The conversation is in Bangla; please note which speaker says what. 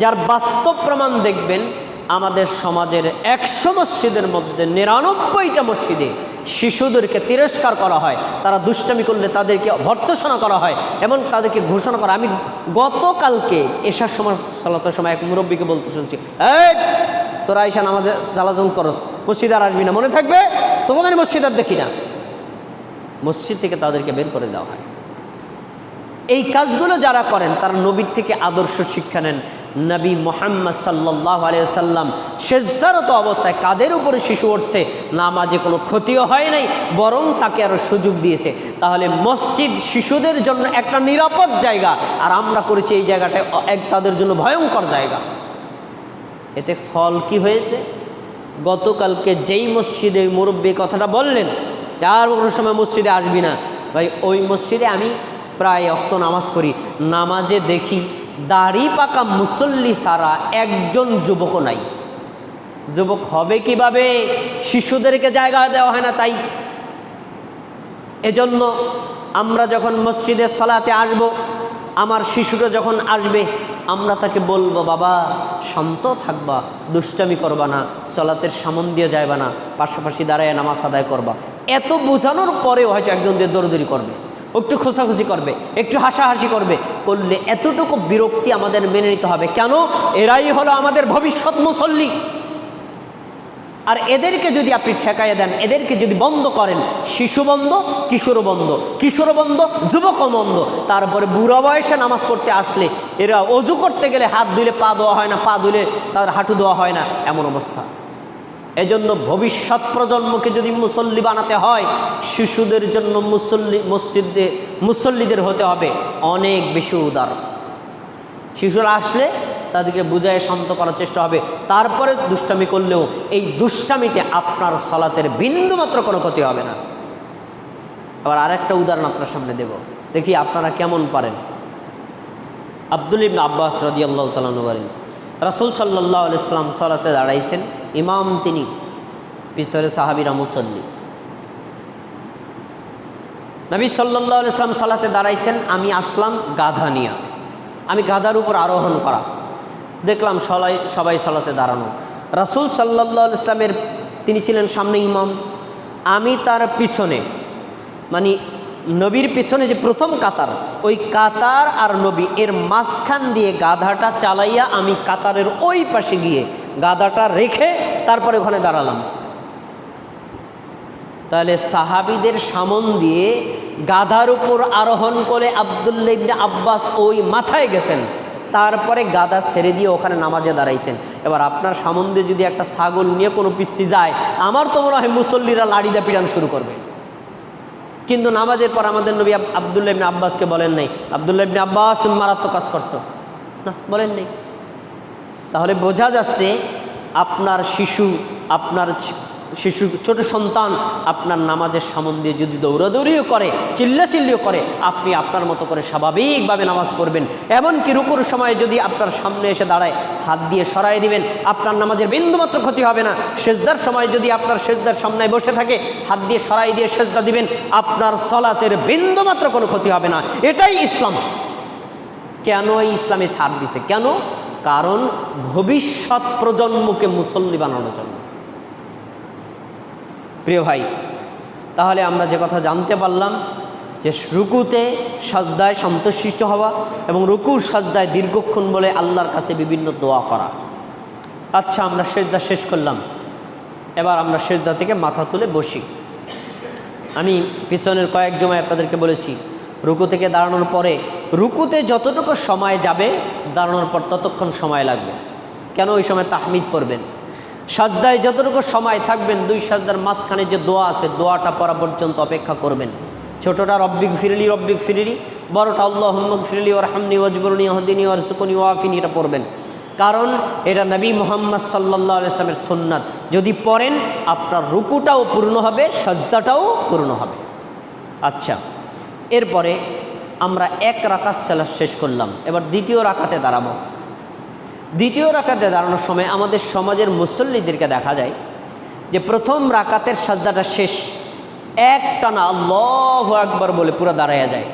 Speaker 1: যার বাস্তব প্রমাণ দেখবেন, আমাদের সমাজের একশো মসজিদের মধ্যে নিরানব্বইটা মসজিদে শিশুদেরকে তিরস্কার করা হয়। তারা দুষ্টামি করলে তাদেরকে ভর্তসনা করা হয় এবং তাদেরকে ঘোষণা করা আমি গতকালকে এসার সময় সালাতের সময় এক মুরব্বীকে বলতে শুনছি, এই, তোরা ঈশা নামাজে জ্বালাজন করস, মসজিদ আর আসবি না, মনে থাকবে? তোকে আমি মসজিদ আর দেখি না। মসজিদ থেকে তাদেরকে বের করে দেওয়া হয়। এই কাজগুলো যারা করেন, তারা নবীর থেকে আদর্শ শিক্ষা নেন। নবী মোহাম্মদ সাল্লাহ আলিয়াল্লাম সেজদারত অবস্থায় কাদের উপরে শিশু উঠছে? নামাজে কোনো ক্ষতিও হয় নাই, বরং তাকে আরও সুযোগ দিয়েছে। তাহলে মসজিদ শিশুদের জন্য একটা নিরাপদ জায়গা, আর আমরা করেছি এই জায়গাটায় এক তাদের জন্য ভয়ঙ্কর জায়গা। এতে ফল কি হয়েছে? গতকালকে যেই মসজিদে ওই মুরব্বী কথাটা বললেন, আর কোনো সময় মসজিদে আসবি না। ভাই, ওই মসজিদে আমি প্রায় অক্ত নামাজ পড়ি। নামাজে দেখি দাড়ি পাকা মুসল্লি সারা একজন যুবকও নাই। যুবক হবে কীভাবে? শিশুদেরকে জায়গা দেওয়া হয় না তাই। এজন্য আমরা যখন মসজিদের সলাতে আসব, আমার শিশুটা যখন আসবে, আমরা তাকে বলব, বাবা, শান্ত থাকবা, দুষ্টামি করবা না, সলাতের সামন দিয়ে যাইবা না, পাশাপাশি দাঁড়ায় নামাজ আদায় করবা। এত বোঝানোর পরেও হয়তো একজন দিয়ে দৌড়দৌড়ি করবে। একটু খোসাখুসি করবে, একটু হাসাহাসি করবে। করলে এতটুকু বিরক্তি আমাদের মেনে নিতে হবে। কেন? এরাই হলো আমাদের ভবিষ্যৎ মুসল্লি। আর এদেরকে যদি আপনি ঠেকাইয়ে দেন, এদেরকে যদি বন্ধ করেন, শিশু বন্ধ, কিশোর বন্ধ কিশোর বন্ধ, যুবক বন্ধ, তারপরে বুড়া বয়সে নামাজ পড়তে আসলে এরা অজু করতে গেলে হাত ধুলে পা দেওয়া হয় না, পা ধুলে তার হাঁটু দেওয়া হয় না, এমন অবস্থা। এজন্য ভবিষ্যৎ প্রজন্মকে যদি মুসল্লি বানাতে হয়, শিশুদের জন্য মুসল্লি, মসজিদে মুসল্লিদের হতে হবে অনেক বেশি উদার। শিশুরা আসলে তাদেরকে বুঝায় শান্ত করার চেষ্টা হবে। তারপরে দুষ্টামি করলেও এই দুষ্টামিতে আপনার সলাতের বিন্দুমাত্র কোনো ক্ষতি হবে না। আবার আরেকটা উদাহরণ আপনার সামনে দেব। দেখি আপনারা কেমন পারেন। আব্দুল ইবন আব্বাস রদি আল্লাহ তালু বলেন, রাসুল সাল্লাহ ইসলাম সলাতে দাঁড়াইছেন। ইমাম তিনি, পিছনে সাহাবিরা মুসল্লি। নবী সাল্লাহ ইসলাম সালাতে দাঁড়াইছেন, আমি আসলাম গাধা নিয়া। আমি গাধার উপর আরোহণ করা। দেখলাম সবাই সবাই সলাতে দাঁড়ানো। রাসুল সাল্লাহ ইসলামের তিনি ছিলেন সামনে ইমাম। আমি তার পিছনে মানে নবীর পিছনে যে প্রথম কাতার, ওই কাতার আর নবী এর মাঝখান দিয়ে গাধাটা চালাইয়া আমি কাতারের ওই পাশে গিয়ে গাধাটা রেখে তারপরে ওখানে দাঁড়ালাম। তাহলে সাহাবিদের সামন দিয়ে গাধার উপর আরোহণ করে আবদুল্লা ইবনে আব্বাস ওই মাথায় গেছেন। তারপরে গাদা ছেড়ে দিয়ে ওখানে নামাজে দাঁড়াইছেন। এবার আপনার সামন্দে যদি একটা ছাগল নিয়ে কোনো পিস্তি যায়, আমার তো মনে হয় মুসল্লিরা লাড়িদা পিড়ান শুরু করবে। কিন্তু নামাজের পর আমাদের নবী আবদুল্লাহ ইবনে আব্বাসকে বলেন নাই, আবদুল্লাহ ইবনে আব্বাস মারাত্মক কাজ করছ। না, বলেন নেই। তাহলে বোঝা যাচ্ছে আপনার শিশু আপনার শিশু, ছোট সন্তান আপনার নামাজের দিয়ে যদি দৌড়াদৌড়িও করে, চিল্লাচিল্লিও করে, আপনি আপনার মতো করে স্বাভাবিকভাবে নামাজ পড়বেন। এমনকি রুকুর সময় যদি আপনার সামনে এসে দাঁড়ায়, হাত দিয়ে সরাই দিবেন, আপনার নামাজের বিন্দুমাত্র ক্ষতি হবে না। সেজদার সময় যদি আপনার সেজদার সামনে বসে থাকে, হাত দিয়ে সরাই দিয়ে সেজদা দিবেন, আপনার সলাতের বিন্দুমাত্র কোনো ক্ষতি হবে না। এটাই ইসলাম। কেন এই ইসলামে ছাড় দিছে? কেন? কারণ ভবিষ্যৎ প্রজন্মকে মুসল্লি বানানোর জন্য। প্রিয় ভাই, তাহলে আমরা যে কথা জানতে পারলাম যে রুকুতে সাজদায় সন্তুষ্ট হওয়া এবং রুকুর সাজদায় দীর্ঘক্ষণ বলে আল্লাহর কাছে বিভিন্ন দোয়া করা। আচ্ছা আমরা সেজদা শেষ করলাম। এবার আমরা সেজদা থেকে মাথা তুলে বসি। আমি পিছনের কয়েক জমায় আপনাদেরকে বলেছি, রুকু থেকে দাঁড়ানোর পরে রুকুতে যতটুকু সময় যাবে, দাঁড়ানোর পর ততক্ষণ সময় লাগবে। কেন ওই সময় তাহমিদ পড়বেন? সাজদায় যতটুকু সময় থাকবেন, দুই সাজদার মাঝখানে যে দোয়া আছে, দোয়াটা পড়া পর্যন্ত অপেক্ষা করবেন। ছোটোটা রব্বিক ফিরিলি রব্বিক ফিরিলি, বড়টা আল্লাহ হম্মক ফিরিলি ওর হামনি ওয়াজবরুনি হদিনী ওর সুকনি ওয়াফিনি, এটা পড়বেন। কারণ এটা নবী মোহাম্মদ সাল্লাহ ইসলামের সুন্নাত। যদি পড়েন, আপনার রুকুটাও পূর্ণ হবে, সাজদাটাও পূর্ণ হবে। আচ্ছা এরপরে আমরা এক রাকাত সালাদ শেষ করলাম। এবার দ্বিতীয় রাকাতে দাঁড়াবো। দ্বিতীয় রাকাতে দাঁড়ানোর সময় আমাদের সমাজের মুসল্লিদেরকে দেখা যায় যে প্রথম রাকাতের সাজদাটা শেষ। এক টানা আল্লাহ একবার বলে পুরো দাঁড়াইয়া যায়।